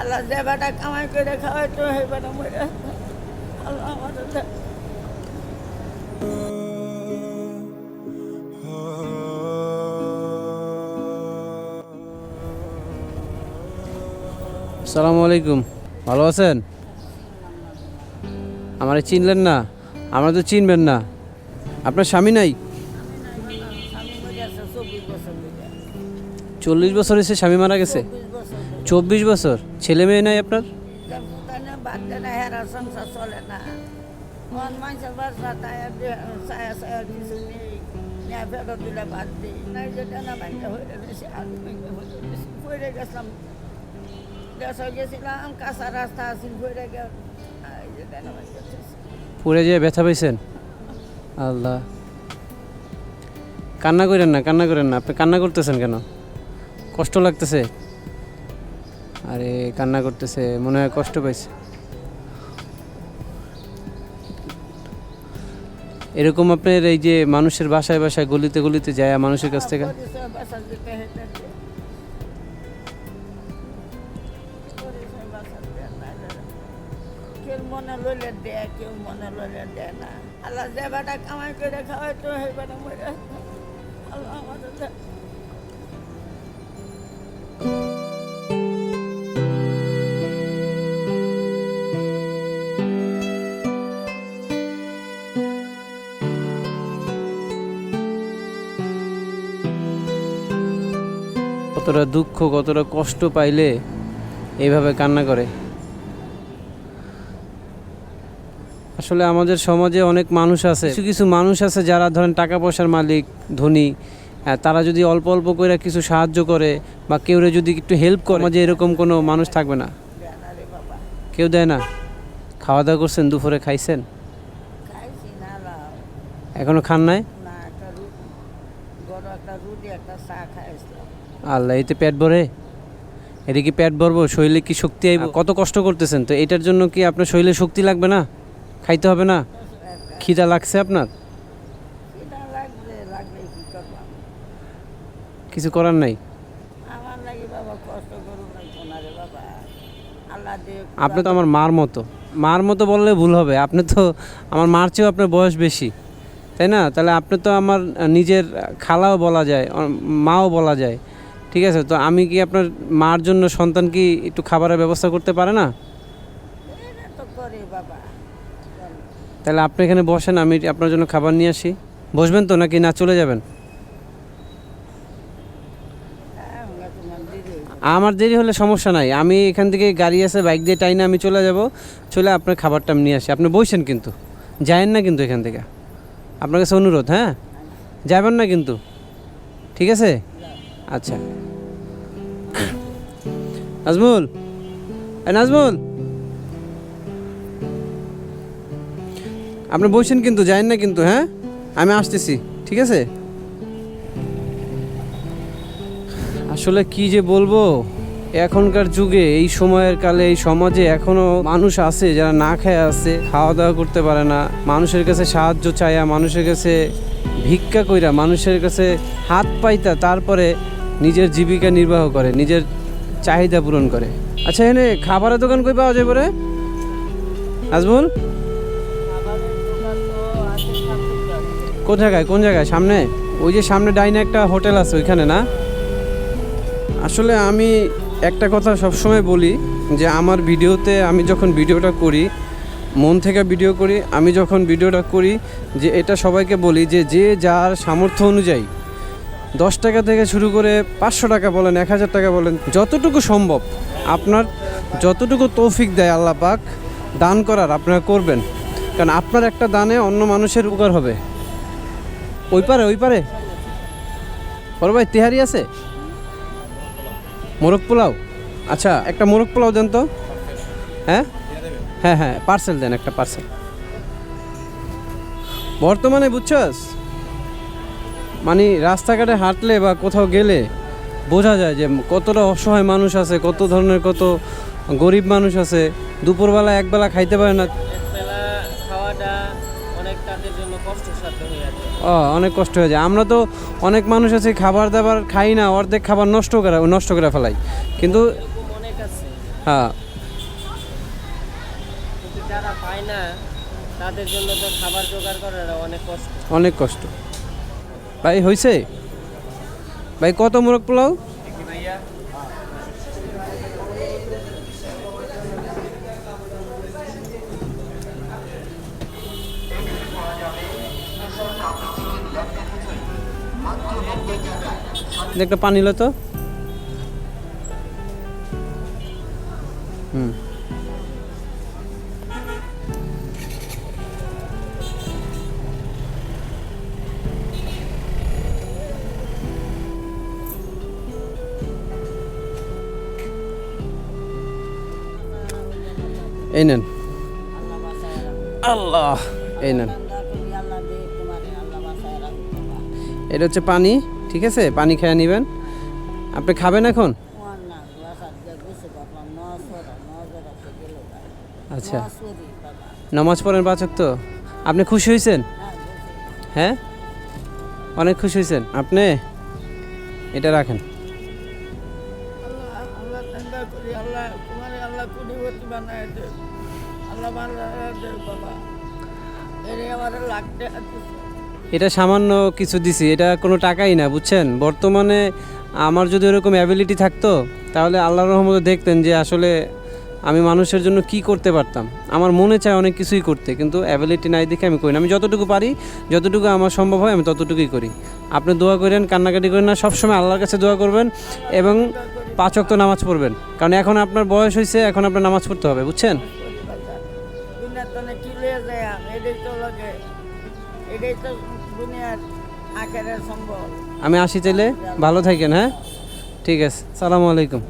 আল্লাহ যে বেটা কামাই করে সেই বেটা মরে আল্লাহ আমাদের আসসালামু আলাইকুম। ভালো আছেন? আমারে চিনলেন না। আমরা তো চিনবেন না। আপনার স্বামী নাই। চল্লিশ বছর এসে স্বামী মারা গেছে? চব্বিশ বছর ছেলে মেয়ে নাই আপনার? পড়ে যেয়ে ব্যথা পাইছেন? আল্লাহ। কান্না করেন না কান্না করেন না। আপনি কান্না করতেছেন কেন? কষ্ট লাগতেছে? আরে কান্না করতেছে, মনে হয় কষ্ট পাইছে। এরকম আপনার এই যে মানুষের বাসায় বাসায় গলিতে গলিতে যায় মানুষের কাছ থেকে? আল্লাহ যে কামাই করে খাওয়াই তো মরে আল্লাহ আমাদের কতটা দুঃখ কতটা কষ্ট পাইলে এইভাবে কান্না করে? আসলে আমাদের সমাজে অনেক মানুষ আছে কিছু কিছু মানুষ আছে যারা ধরেন টাকা পয়সার মালিক ধনী তারা যদি অল্প অল্প করে কিছু সাহায্য করে বা কেউ যদি একটু হেল্প করে যে এরকম কোনো মানুষ থাকবে না। কেউ দেয় না? খাওয়া দাওয়া করছেন দুপুরে খাইছেন? এখনও খান নাই? একটা রুটি একটা চা খাইছিলাম আল্লাহ এতে পেট ভরে। এটা কি পেট ভরবো? শরীরে কি শক্তি আইব? কত কষ্ট করতেছেন তো? এটার জন্য কি আপনার শরীরে শক্তি লাগবে না? খাইতে হবে না? খিদা লাগছে আপনার? কিছু করার নাই? আপনি তো আমার মার মতো। মার মতো বললে ভুল হবে। আপনি তো আমার মার চেয়েও আপনার বয়স বেশি। তাই না? তাহলে আপনি তো আমার নিজের খালাও বলা যায় মাও বলা যায়। ঠিক আছে, তো আমি কি আপনার মার জন্য সন্তান কি একটু খাবারের ব্যবস্থা করতে পারে না? তাহলে আপনি এখানে বসেন, আমি আপনার জন্য খাবার নিয়ে আসি। বসবেন তো নাকি না চলে যাবেন? আমার দেরি হলে সমস্যা নাই, আমি এখান থেকে গাড়ি আছে, বাইক দিয়ে টাইনে আমি চলে যাব, চলে আপনার খাবারটা আমি নিয়ে আসি। আপনি বসেন কিন্তু, যায়েন না কিন্তু এখান থেকে। আপনার কাছে অনুরোধ হ্যাঁ? যাবেন না কিন্তু, ঠিক আছে? আচ্ছা। নাজমুল? নাজমুল? আপনি বসেন কিন্তু যায়েন না কিন্তু হ্যাঁ? আমি আসতেছি, ঠিক আছে? আসলে কি যে বলব, এখনকার যুগে, এই সময়ের কালে, এই সমাজে এখনও মানুষ আছে যারা না খেয়ে আছে খাওয়া দাওয়া করতে পারে না, মানুষের কাছে সাহায্য চায়া, মানুষের কাছে ভিক্ষা কইরা, মানুষের কাছে হাত পাইতা, তারপরে নিজের জীবিকা নির্বাহ করে, নিজের চাহিদা পূরণ করে। আচ্ছা এখানে খাবারের দোকান কই পাওয়া যায় পরে? আজমুল? কোন জায়গায় কোন জায়গায়? সামনে? ওই যে সামনে ডাইনে একটা হোটেল আছে, ওইখানে না? আসলে আমি একটা কথা সবসময় বলি যে আমার ভিডিওতে আমি যখন ভিডিওটা করি, মন থেকে ভিডিও করি, আমি যখন ভিডিওটা করি যে এটা সবাইকে বলি যে যে যার সামর্থ্য অনুযায়ী দশ টাকা থেকে শুরু করে পাঁচশো টাকা বলেন, এক হাজার টাকা বলেন, যতটুকু সম্ভব আপনার যতটুকু তৌফিক দেয় আল্লাহ পাক, দান করার আপনারা করবেন। কারণ আপনার একটা দানে অন্য মানুষের উপকার হবে। ওই পারে ওই পারে। বড় ভাই, তেহারি আছে? মোরগ পোলাও? আচ্ছা একটা মোরগ পোলাও দেন তো। হ্যাঁ? হ্যাঁ হ্যাঁ পার্সেল দেন, একটা পার্সেল বর্তমানে বুঝছস? মানে রাস্তাঘাটে হাঁটলে বা কোথাও গেলে বোঝা যায় যে কতটা অসহায় মানুষ আছে কত ধরনের কত গরিব মানুষ আছে। দুপুরবেলা একবেলা খাইতে পারে না। অনেক কষ্ট হয়ে যায়। আমরা তো অনেক মানুষ আছে খাবার দাবার খাই না অর্ধেক খাবার নষ্ট করে নষ্ট করে ফেলাই। কিন্তু হ্যাঁ। যারা পায় না তাদের জন্য তো খাবার জোগাড় করাটা অনেক কষ্ট। অনেক কষ্ট। ভাই হয়েছে ভাই কত মোরগ পোলাও? একটা পানি লো তো। এই নেন আল্লাহ এই নেন এটা হচ্ছে পানি ঠিক আছে পানি খেয়ে নেবেন আপনি খাবেন এখন আচ্ছা নামাজ পড়েন পাচক তো আপনি খুশি হয়েছেন হ্যাঁ হ্যাঁ অনেক খুশি হয়েছেন আপনি এটা রাখেন আল্লাহ আল্লাহ আল্লাহ আল্লাহ বানায় আল্লাহ বাবা। এটা সামান্য কিছু দিছি, এটা কোনো টাকাই না, বুঝছেন? বর্তমানে আমার যদি ওরকম অ্যাবিলিটি থাকতো, তাহলে আল্লাহর রহমতে দেখতেন যে আসলে আমি মানুষের জন্য কি করতে পারতাম। আমার মনে চায় অনেক কিছুই করতে, কিন্তু অ্যাবিলিটি নাই দেখে আমি করি না। আমি যতটুকু পারি, যতটুকু আমার সম্ভব হয়, আমি ততটুকুই করি। আপনি দোয়া করেন, কান্নাকাটি করেন না, সবসময় আল্লাহর কাছে দোয়া করবেন এবং পাঁচ অক্ত নামাজ পড়বেন। কারণ এখন আপনার বয়স হয়েছে এখন আপনার নামাজ পড়তে হবে বুঝছেন? আমি আসি চাইলে ভালো থাকেন হ্যাঁ? ঠিক আছে। সালামু আলাইকুম।